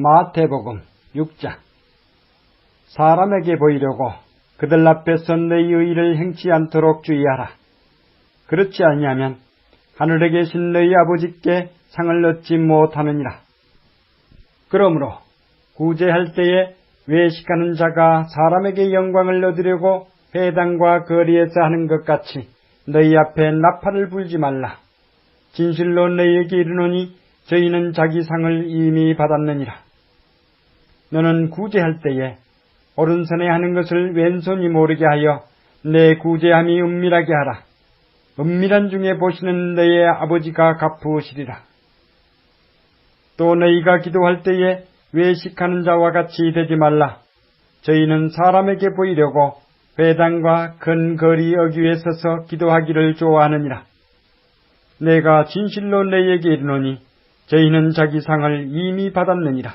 마태복음 6장 사람에게 보이려고 그들 앞에서 너희 의를 행치 않도록 주의하라. 그렇지 아니하면 하늘에 계신 너희 아버지께 상을 얻지 못하느니라. 그러므로 구제할 때에 외식하는 자가 사람에게 영광을 얻으려고 회당과 거리에서 하는 것 같이 너희 앞에 나팔을 불지 말라. 진실로 너희에게 이르노니 저희는 자기 상을 이미 받았느니라. 너는 구제할 때에 오른손에 하는 것을 왼손이 모르게 하여 내 구제함이 은밀하게 하라. 은밀한 중에 보시는 너의 아버지가 갚으시리라. 또 너희가 기도할 때에 외식하는 자와 같이 되지 말라. 저희는 사람에게 보이려고 회당과 큰 거리 어귀에 서서 기도하기를 좋아하느니라. 내가 진실로 너희에게 이르노니 저희는 자기 상을 이미 받았느니라.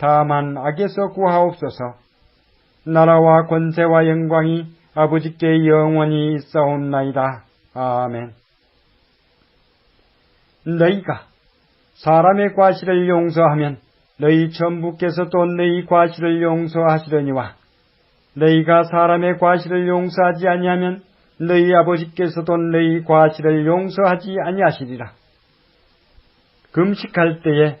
다만 악에서 구하옵소서. 나라와 권세와 영광이 아버지께 영원히 있사옵나이다. 아멘. 너희가 사람의 과실을 용서하면 너희 전부께서도 너희 과실을 용서하시려니와 너희가 사람의 과실을 용서하지 아니하면 너희 아버지께서도 너희 과실을 용서하지 아니하시리라. 금식할 때에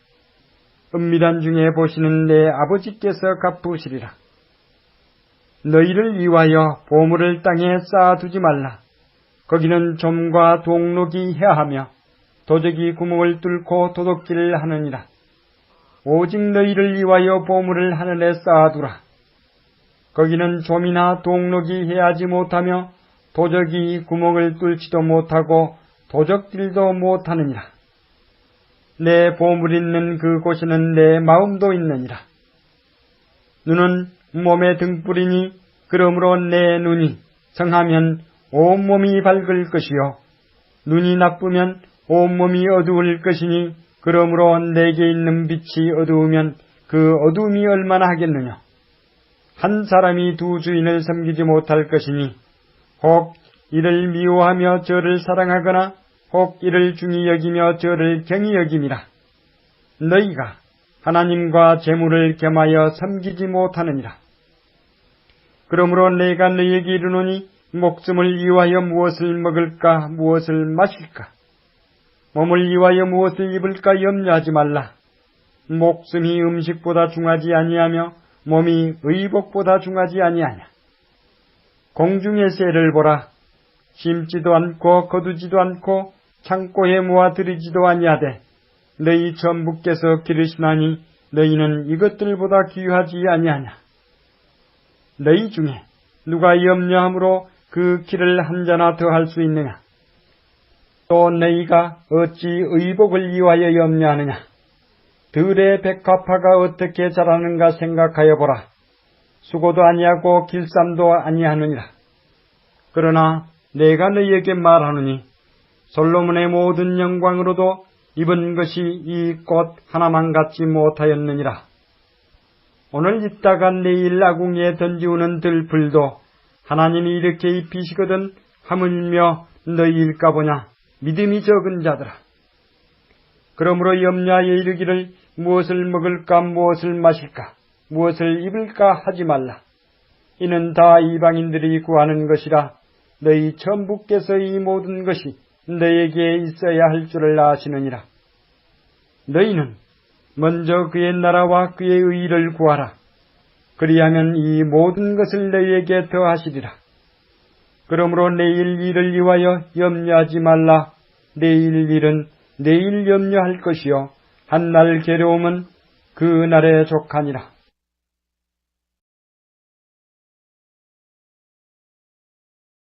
은밀한 중에 보시는 내 아버지께서 갚으시리라. 너희를 위하여 보물을 땅에 쌓아두지 말라. 거기는 좀과 동록이 해하며 도적이 구멍을 뚫고 도둑질을 하느니라. 오직 너희를 위하여 보물을 하늘에 쌓아두라. 거기는 좀이나 동록이 해하지 못하며 도적이 구멍을 뚫지도 못하고 도적질도 못하느니라. 내 보물 있는 그곳에는 내 마음도 있느니라. 눈은 몸의 등불이니 그러므로 내 눈이 성하면 온몸이 밝을 것이요 눈이 나쁘면 온몸이 어두울 것이니 그러므로 내게 있는 빛이 어두우면 그 어두움이 얼마나 하겠느냐 한 사람이 두 주인을 섬기지 못할 것이니 혹 이를 미워하며 저를 사랑하거나 혹 이를 중히 여기며 저를 경히 여김이라 너희가 하나님과 재물을 겸하여 섬기지 못하느니라 그러므로 내가 너희에게 이르노니 목숨을 위하여 무엇을 먹을까 무엇을 마실까 몸을 위하여 무엇을 입을까 염려하지 말라. 목숨이 음식보다 중하지 아니하며 몸이 의복보다 중하지 아니하냐. 공중의 새를 보라. 심지도 않고 거두지도 않고 창고에 모아 들이지도 아니하되 너희 전부께서 기르시나니 너희는 이것들보다 귀하지 아니하냐. 너희 중에 누가 염려함으로 그 길을 한자나 더 할 수 있느냐? 또 너희가 어찌 의복을 위하여 염려하느냐? 들의 백합화가 어떻게 자라는가 생각하여 보라. 수고도 아니하고 길쌈도 아니하느니라. 그러나 내가 너희에게 말하노니 솔로몬의 모든 영광으로도 입은 것이 이 꽃 하나만 갖지 못하였느니라. 오늘 있다가 내일 아궁이에 던지우는 들불도 하나님이 이렇게 입히시거든 하물며 너희일까 보냐 믿음이 적은 자들아. 그러므로 염려하여 이르기를 무엇을 먹을까 무엇을 마실까 무엇을 입을까 하지 말라. 이는 다 이방인들이 구하는 것이라 너희 전부께서 이 모든 것이 너에게 있어야 할 줄을 아시느니라. 너희는 먼저 그의 나라와 그의 의를 구하라. 그리하면 이 모든 것을 너희에게 더하시리라. 그러므로 내일 일을 위하여 염려하지 말라. 내일 일은 내일 염려할 것이요. 한날 괴로움은 그 날에 족하니라.